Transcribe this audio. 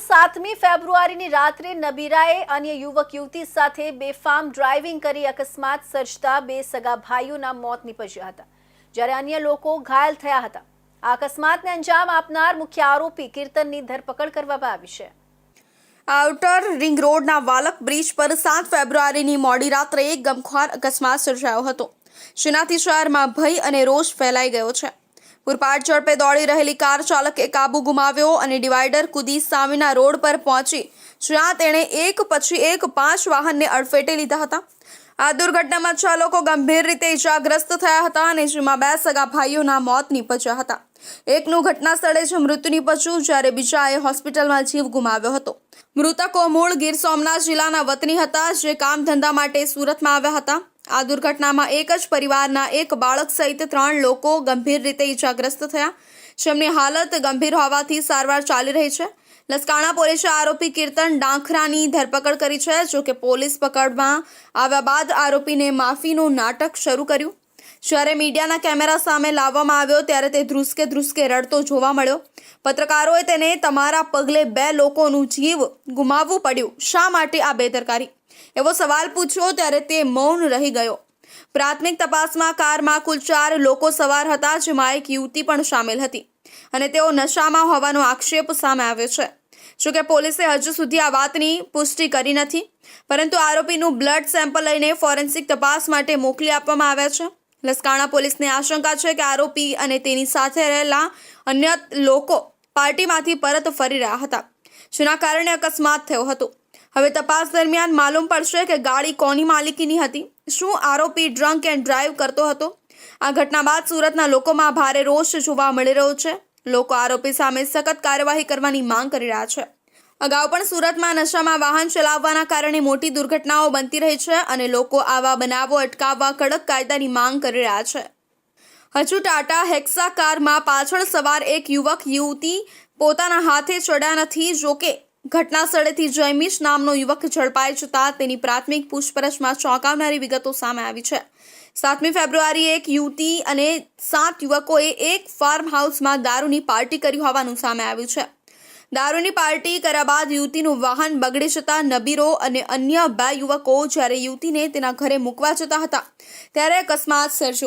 સાતમી ફેબ્રુઆરીની રાત્રે નબીરાએ અન્ય યુવક યુવતી સાથે બેફામ ડ્રાઇવિંગ કરી અકસ્માત સર્જતા બે સગા ભાઈઓના મોત નીપજ્યા હતા, જ્યારે અન્ય લોકો ઘાયલ થયા હતા. આ અકસ્માતને અંજામ આપનાર મુખ્ય આરોપી કીર્તનની ધરપકડ કરવામાં આવી છે. આઉટર રિંગ રોડના વાલક બ્રિજ પર સાત ફેબ્રુઆરીની મોડી રાત્રે એક ગમખ્વાર અકસ્માત સર્જાયો હતો. જેનાથી શહેરમાં ભય અને રોષ ફેલાઈ ગયો છે. પૂરપાટ ઝડપે દોડી રહેલી કાર ચાલકે કાબુ ગુમાવ્યો અને ડિવાઈડર કૂદી સામેના રોડ પર પહોંચી. જ્યાં તેણે એક પછી એક પાંચ વાહનને અડફેટે લીધા હતા. આ દુર્ઘટનામાં છ લોકો ગંભીર રીતે ઇજાગ્રસ્ત થયા હતા અને જેમાં બે સગા ભાઈઓના મોત નીપજ્યા હતા. એકનું ઘટના સ્થળે જ મૃત્યુ નીપજ્યું, જ્યારે બીજાએ હોસ્પિટલમાં જીવ ગુમાવ્યો હતો. મૃતકો મૂળ ગીર સોમનાથ જિલ્લાના વતની હતા, જે કામ ધંધા માટે સુરતમાં આવ્યા હતા. આ દુર્ઘટનામાં એક જ પરિવારના એક બાળક સહિત ત્રણ લોકો ગંભીર રીતે ઇજાગ્રસ્ત થયા. જેમની હાલત ગંભીર હોવાથી સારવાર ચાલી રહી છે. લસકાણા પોલીસે આરોપી કીર્તન ડાંખરાની ધરપકડ કરી છે જોકે પોલીસ પકડમાં આવ્યા બાદ આરોપીને માફીનું નાટક શરૂ કર્યું. જ્યારે મીડિયાના કેમેરા સામે લાવવામાં આવ્યો, ત્યારે તે ધ્રુસકે ધ્રુસકે રડતો જોવા મળ્યો. પત્રકારોએ તેને તમારા પગલે બે લોકોનું જીવ ગુમાવવું પડ્યું. શા માટે આ બેદરકારી? એવો સવાલ પૂછ્યો ત્યારે તે મૌન રહી ગયો. પ્રાથમિક તપાસમાં કારમાં કુલ ચાર લોકો સવાર હતા, જેમાં એક યુવતી પણ સામેલ હતી અને તેઓ નશામાં હોવાનો આક્ષેપ સામે આવ્યો છે. જોકે પોલીસે હજુ સુધી આ વાતની પુષ્ટિ કરી નથી, પરંતુ આરોપીનું બ્લડ સેમ્પલ લઈને ફોરેન્સિક તપાસ માટે મોકલી આપવામાં આવ્યા છે. લસકાણા પોલીસને આશંકા છે કે આરોપી અને તેની સાથે રહેલા અન્ય લોકો પાર્ટીમાંથી પરત ફરી રહ્યા હતા, જેના કારણે અકસ્માત થયો હતો. હવે તપાસ દરમિયાન માલુમ પડશે કે ગાડી કોની માલિકીની હતી? શું આરોપી ડ્રંક એન્ડ ડ્રાઈવ કરતો હતો? આ ઘટના બાદ સુરતના લોકોમાં ભારે રોષ જોવા મળી રહ્યો છે. લોકો આરોપી સામે સખત કાર્યવાહી કરવાની માંગ કરી રહ્યા છે. અગાઉ પણ સુરતમાં નશામાં વાહન ચલાવવાના કારણે મોટી દુર્ઘટનાઓ બનતી રહી છે અને લોકો આવા બનાવો અટકાવવા કડક કાયદાની માંગ કરી રહ્યા છે. હજુ ટાટા હેક્સા કારમાં પાછળ સવાર એક યુવક યુવતી પોતાના હાથે ચડ્યા નથી, જોકે ઘટના સ્થળેથી જયમીશ નામનો યુવક ઝડપાઈ જતા તેની પ્રાથમિક પૂછપરછમાં ચોંકાવનારી વિગતો સામે આવી છે. સાતમી ફેબ્રુઆરીએ એક યુવતી અને સાત યુવકોએ એક ફાર્મ હાઉસમાં દારૂની પાર્ટી કરી હોવાનું સામે આવ્યું છે. દારૂની પાર્ટી કર્યા બાદ યુવતીનું વાહન બગડી જતા નબીરો અને અન્ય બે યુવકો જ્યારે યુવતીને તેના ઘરે મૂકવા જતા હતા, ત્યારે અકસ્માત સર્જ્યો